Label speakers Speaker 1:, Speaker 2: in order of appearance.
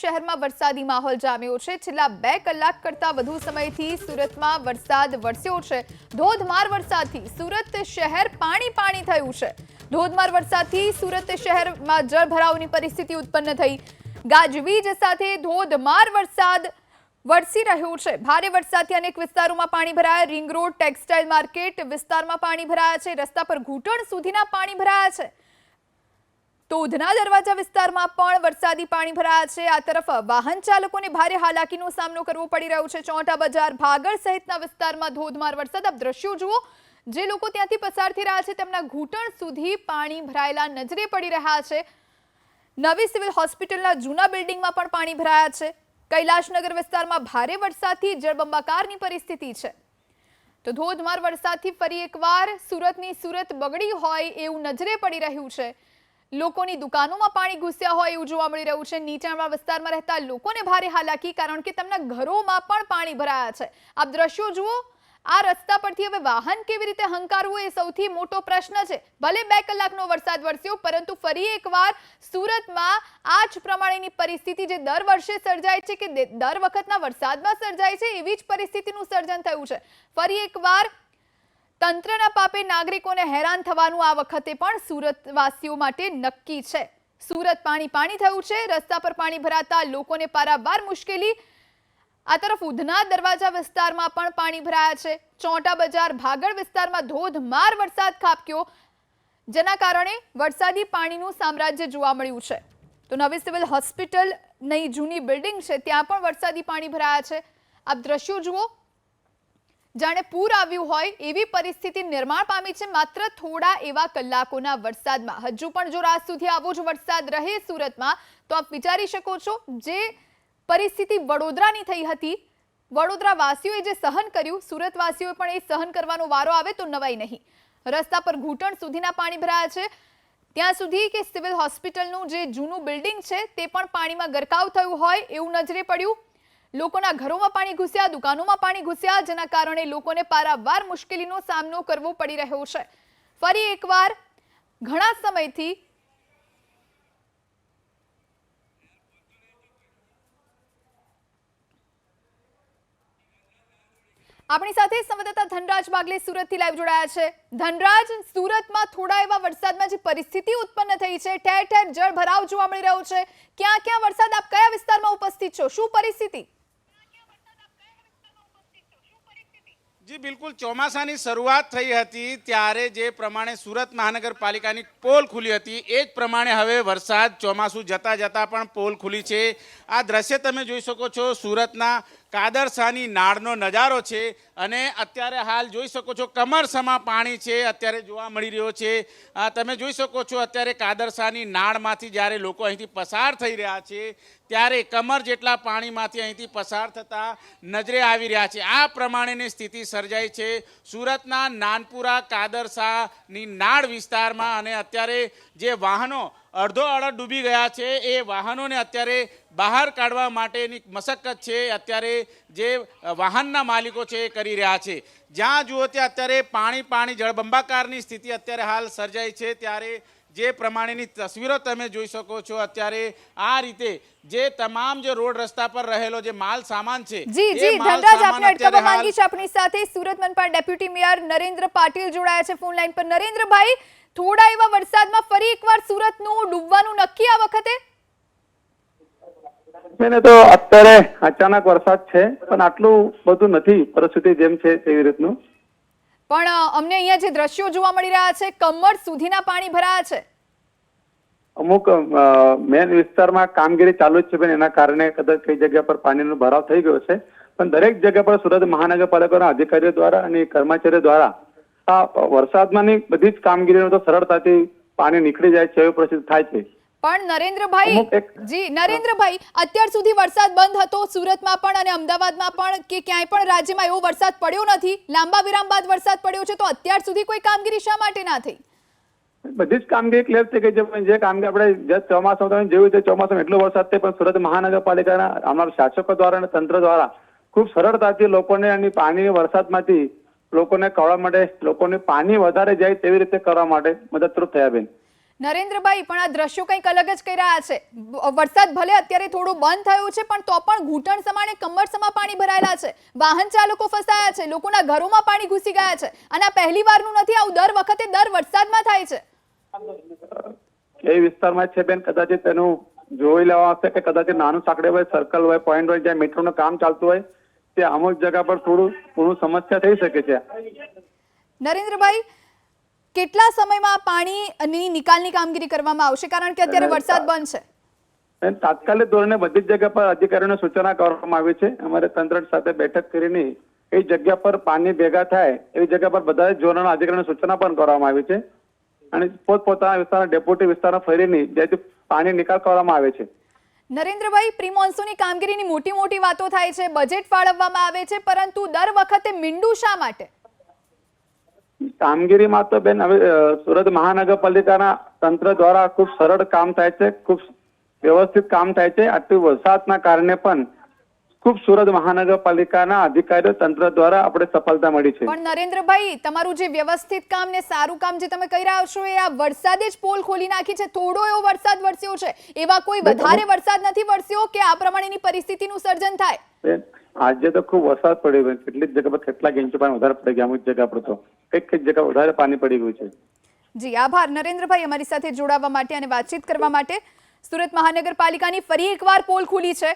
Speaker 1: શહેરમાં વરસાદી માહોલ જામ્યો છે. છેલ્લા બે કલાક કરતા વધુ સમયથી સુરતમાં વરસાદ વરસ્યો છે. ધોધમાર વરસાદથી સુરત શહેર પાણી પાણી થયું છે. ધોધમાર વરસાદથી સુરત શહેરમાં જળભરાવની પરિસ્થિતિ ઉત્પન્ન થઈ. ગાજવીજ સાથે ધોધમાર વરસાદ વરસી રહ્યો છે. ભારે વરસાદથી અનેક વિસ્તારોમાં પાણી ભરાયા. રિંગ રોડ, ટેક્સટાઇલ માર્કેટ વિસ્તારમાં પાણી ભરાયા છે. રસ્તા પર ઘૂંટણ સુધીના પાણી ભરાયા છે. તો ઉધના દરવાજા વિસ્તારમાં પણ વરસાદી પાણી ભરાયા છે. આ તરફ વાહન ચાલકોને ભારે હાલાકીનો સામનો કરવો પડી રહ્યો છે. ચોંટા બજાર, ભાગળ સહિતના વિસ્તારમાં ધોધમાર વરસાદ. આપ દ્રશ્યો જુઓ, જે લોકો ત્યાંથી પસાર થઈ રહ્યા છે, તેમના ઘૂંટણ સુધી પાણી ભરાયેલા નજરે પડી રહ્યા છે. નવી સિવિલ હોસ્પિટલના જૂના બિલ્ડિંગમાં પણ પાણી ભરાયા છે. કૈલાશનગર વિસ્તારમાં ભારે વરસાદથી જળબંબાકારની પરિસ્થિતિ છે. તો ધોધમાર વરસાદથી ફરી એકવાર સુરતની સુરત બગડી હોય એવું નજરે પડી રહ્યું છે. લોકોની દુકાનોમાં પાણી ઘૂસ્યા હોય એવું જોવા મળી રહ્યું છે. નીચાણવાળા વિસ્તારમાં રહેતા લોકોને ભારે હાલાકી કારણ કે તેમના ઘરોમાં પણ પાણી ભરાયા છે. આપ દ્રશ્યો જુઓ. આ રસ્તા પરથી હવે વાહન કેવી રીતે હંકારવું એ સૌથી મોટો પ્રશ્ન છે. ભલે બે કલાકનો વરસાદ વરસ્યો, પરંતુ ફરી એકવાર સુરતમાં આ જ પ્રમાણેની પરિસ્થિતિ જે દર વર્ષે સર્જાય છે કે દર વખતના વરસાદમાં સર્જાય છે, એવી જ પરિસ્થિતિનું સર્જન થયું છે. ફરી એકવાર તંત્રના પાપે નાગરિકોને હેરાન થવાનું આ વખતે પણ સુરતવાસીઓ માટે નક્કી છે. સુરત પાણી પાણી થયું છે, રસ્તા પર પાણી ભરાતા લોકોને પારાવાર મુશ્કેલી. આ તરફ ઉધના દરવાજા વિસ્તારમાં પણ પાણી ભરાયા છે. ચોંટા બજાર, ભાગળ વિસ્તારમાં ધોધમાર વરસાદ ખાબક્યો. જેના કારણે વરસાદી પાણીનું સામ્રાજ્ય જોવા મળ્યું છે. તો નવી સિવિલ હોસ્પિટલ નહીં જૂની બિલ્ડિંગ છે, ત્યાં પણ વરસાદી પાણી ભરાયા છે. આપ દ્રશ્યો જુઓ. જાણે પૂર આવ્યું હોય એવી પરિસ્થિતિ નિર્માણ પામી છે માત્ર થોડા એવા કલાકોના વરસાદમાં. હજુ પણ જો રાત સુધી આવો જ વરસાદ રહે સુરતમાં, તો આપ વિચારી શકો છો જે પરિસ્થિતિ વડોદરાની થઈ હતી. વડોદરા વાસીઓએ જે સહન કર્યું, સુરતવાસીઓએ પણ એ સહન કરવાનો વારો આવે તો નવાઈ નહીં. રસ્તા પર ઘૂંટણ સુધીના પાણી ભરાયા છે. ત્યાં સુધી કે સિવિલ હોસ્પિટલનું જે જૂનું બિલ્ડિંગ છે તે પણ પાણીમાં ગરકાવ થયું હોય એવું નજરે પડ્યું. લોકોના ઘરોમાં પાણી ઘૂસ્યા, દુકાનોમાં પાણી ઘૂસ્યા, જેના કારણે લોકોને પારાવાર મુશ્કેલીનો સામનો કરવો પડી રહ્યો છે. ફરી એકવાર, ઘણા સમયથી આપણી સાથે સંવાદદાતા ધનરાજ બાગલે સુરતથી લાઈવ જોડાયા છે. ધનરાજ, સુરતમાં થોડા એવા વરસાદમાં જે પરિસ્થિતિ ઉત્પન્ન થઈ છે ઠેર ઠેર જળ ભરાવ જોવા મળી રહ્યો છે. ક્યાં ક્યાં વરસાદ આપ કયા વિસ્તારમાં ઉપસ્થિત છો? શું પરિસ્થિતિ?
Speaker 2: જી, બિલકુલ. ચોમાસાની શરૂઆત થઈ હતી ત્યારે જે પ્રમાણે સુરત મહાનગરપાલિકાની પોલ ખુલી હતી, એ જ પ્રમાણે હવે વરસાદ ચોમાસું જતા જતા પણ પોલ ખુલી છે. આ દ્રશ્ય તમે જોઈ શકો છો. સુરતના કાદરસાની નાળનો નજારો છે અને અત્યારે હાલ જોઈ શકો છો કમરસમાં પાણી છે, અત્યારે જોવા મળી રહ્યો છે. તમે જોઈ શકો છો અત્યારે કાદરસાની નાળમાંથી જ્યારે લોકો અહીંથી પસાર થઈ રહ્યા છે, ત્યારે કમર જેટલા પાણીમાંથી અહીંથી પસાર થતા નજરે આવી રહ્યા છે. આ પ્રમાણેની સ્થિતિ સર્જાઈ છે. સુરતના નાનપુરા કાદરસાની નાળ વિસ્તારમાં અને અત્યારે જે વાહનો અડધો અડધ ડૂબી ગયા છે. એ વાહનોને અત્યારે બહાર કાઢવા માટેની મશક્કત છે. અત્યારે જે વાહનના માલિકો છે એ કરી રહ્યા છે. જ્યાં જુઓ ત્યાં અત્યારે પાણી પાણી જળબંબાકારની સ્થિતિ અત્યારે હાલ સર્જાઈ છે. ત્યારે જે પ્રમાણેની તસવીરો તમે જોઈ શકો છો અત્યારે આ રીતે જે તમામ જે રોડ રસ્તા પર રહેલો જે માલ સામાન છે
Speaker 1: જી જી ધનરાજ આપને અટકાવવા માંગી છે આપણી સાથે સુરત મનપા ડેપ્યુટી મેયર નરેન્દ્ર પાટીલ જોડાયા છે ફોન લાઈન પર. નરેન્દ્રભાઈ થોડા એવા વરસાદમાં ફરી એકવાર સુરતનું ડૂબવાનું નક્કી આ વખતે?
Speaker 3: એને તો અત્યારે અચાનક વરસાદ છે પણ આટલું બધું નથી પરિસ્થિતિ જેમ છે તેવી રીતનું.
Speaker 1: પણ અમને અહીંયા જે દ્રશ્યો જોવા મળી રહ્યા છે કમર સુધીના પાણી ભરાયા છે.
Speaker 3: અમુક મેન વિસ્તારમાં કામગીરી ચાલુ જ છે પણ એના કારણે કદાચ કઈ જગ્યા પર પાણીનો ભરાવ થઈ ગયો છે. પણ દરેક જગ્યા પર સુરત મહાનગરપાલિકાના અધિકારીઓ દ્વારા અને કર્મચારીઓ દ્વારા આ વરસાદમાંની બધી જ કામગીરીનો તો સરળતાથી પાણી નીકળી જાય છે એવું પ્રસિદ્ધ થાય છે.
Speaker 1: પણ નરેન્દ્રભાઈ જી નરેન્દ્રભાઈ અત્યાર સુધી વરસાદ બંધ હતો સુરતમાં પણ અને અમદાવાદમાં પણ કે ક્યાંય પણ રાજ્યમાં એવો વરસાદ પડ્યો નથી. લાંબા વિરામ બાદ વરસાદ પડ્યો છે તો અત્યાર સુધી કોઈ કામગીરી શા માટે ના થઈ?
Speaker 3: બધી જ કામગીરી ક્લિયર થઈ ગઈ છે જે કામગીરી આપણે જે ચોમાસા તમે જોયું છે ચોમાસામાં એટલો વરસાદ થાય પણ સુરત મહાનગરપાલિકાના અમારા શાસકો દ્વારા અને તંત્ર દ્વારા ખૂબ સરળતાથી લોકોને અને પાણી વરસાદમાંથી લોકોને કરવા માટે લોકોને પાણી વધારે જાય તેવી રીતે કરવા માટે મદદરૂપ થયા બેન.
Speaker 1: નરેન્દ્રભાઈ પણ આ દ્રશ્યો કંઈક અલગ જ કહી રહ્યા છે. વરસાદ ભલે અત્યારે થોડો બંધ થયો છે પણ તો પણ ઘૂંટણ સમાણે કમર સમા પાણી ભરાયેલા છે. વાહન ચાલકો ફસાયા છે લોકોના ઘરોમાં પાણી ઘૂસી ગયા છે. અને આ પહેલી વારનું નથી આવું દર વખતે દર વરસાદમાં થાય છે.
Speaker 3: એ વિસ્તારમાં છે બેન કદાચ તેનું જોઈ લેવા હશે કે કદાચ નાનું સાંકડે હોય સર્કલ હોય પોઈન્ટ હોય જ્યાં મેટ્રોનું કામ ચાલતું હોય ત્યાં અમુક જગ્યા પર થોડું થોડું સમસ્યા થઈ શકે છે.
Speaker 1: નરેન્દ્રભાઈ કેટલા સમયમાં પાણી પાણીની નિકાલની કામગીરી કરવામાં આવશે? કારણ કે અત્યારે વરસાદ બંધ છે.
Speaker 3: તાત્કાલિક ધોરણે બધી જ જગ્યા પર અધિકારીઓને સૂચના કરવામાં આવી છે. અમારે તંત્ર સાથે બેઠક કરીને એ જગ્યા પર પાણી ભેગા થાય એવી જગ્યા પર બધા જ ઝોનના અધિકારીઓને સૂચના પણ કરવામાં આવી છે. અને પોતપોતાના વિસ્તારના ડેપ્યુટી વિસ્તારમાં ફરીને જેથી પાણી નિકાલ કરવામાં આવે છે.
Speaker 1: નરેન્દ્રભાઈ પ્રી મોન્સૂનની કામગીરીની મોટી મોટી વાતો થાય છે બજેટ ફાળવવામાં આવે છે, પરંતુ દર વખતે મીંડું શા માટે?
Speaker 3: કામગીરીમાં તો બેન હવે સુરત મહાનગરપાલિકાના તંત્ર દ્વારા ખૂબ સરળ કામ થાય છે, ખૂબ વ્યવસ્થિત કામ થાય છે. આટલી વરસાદના કારણે પણ ખૂબ સુરત મહાનગરપાલિકાના અધિકારીઓ તંત્ર દ્વારા આપણે સફળતા મળી છે.
Speaker 1: પણ નરેન્દ્રભાઈ તમારું જે વ્યવસ્થિત કામ ને સારું કામ જે તમે કરી રહ્યા છો એ આ વરસાદે જ પોલ ખોલી નાખી છે? થોડો એવો વરસાદ વરસ્યો છે? એવા કોઈ વધારે વરસાદ નથી વરસ્યો કે આ પ્રમાણેની પરિસ્થિતિનું સર્જન થાય?
Speaker 3: આજે તો ખૂબ વરસાદ પડ્યો કેટલીક જગ્યા પર કેટલાક ઇંચ પાણી વધારે પડી ગયા. અમુક જગ્યા પર તો કંઈક કંઈક જગ્યા વધારે પાણી પડી ગયું છે.
Speaker 1: જી આભાર. નરેન્દ્રભાઈ અમારી સાથે જોડાવા માટે અને વાતચીત કરવા માટે. સુરત મહાનગરપાલિકાની ફરી એકવાર પોલ ખુલી છે.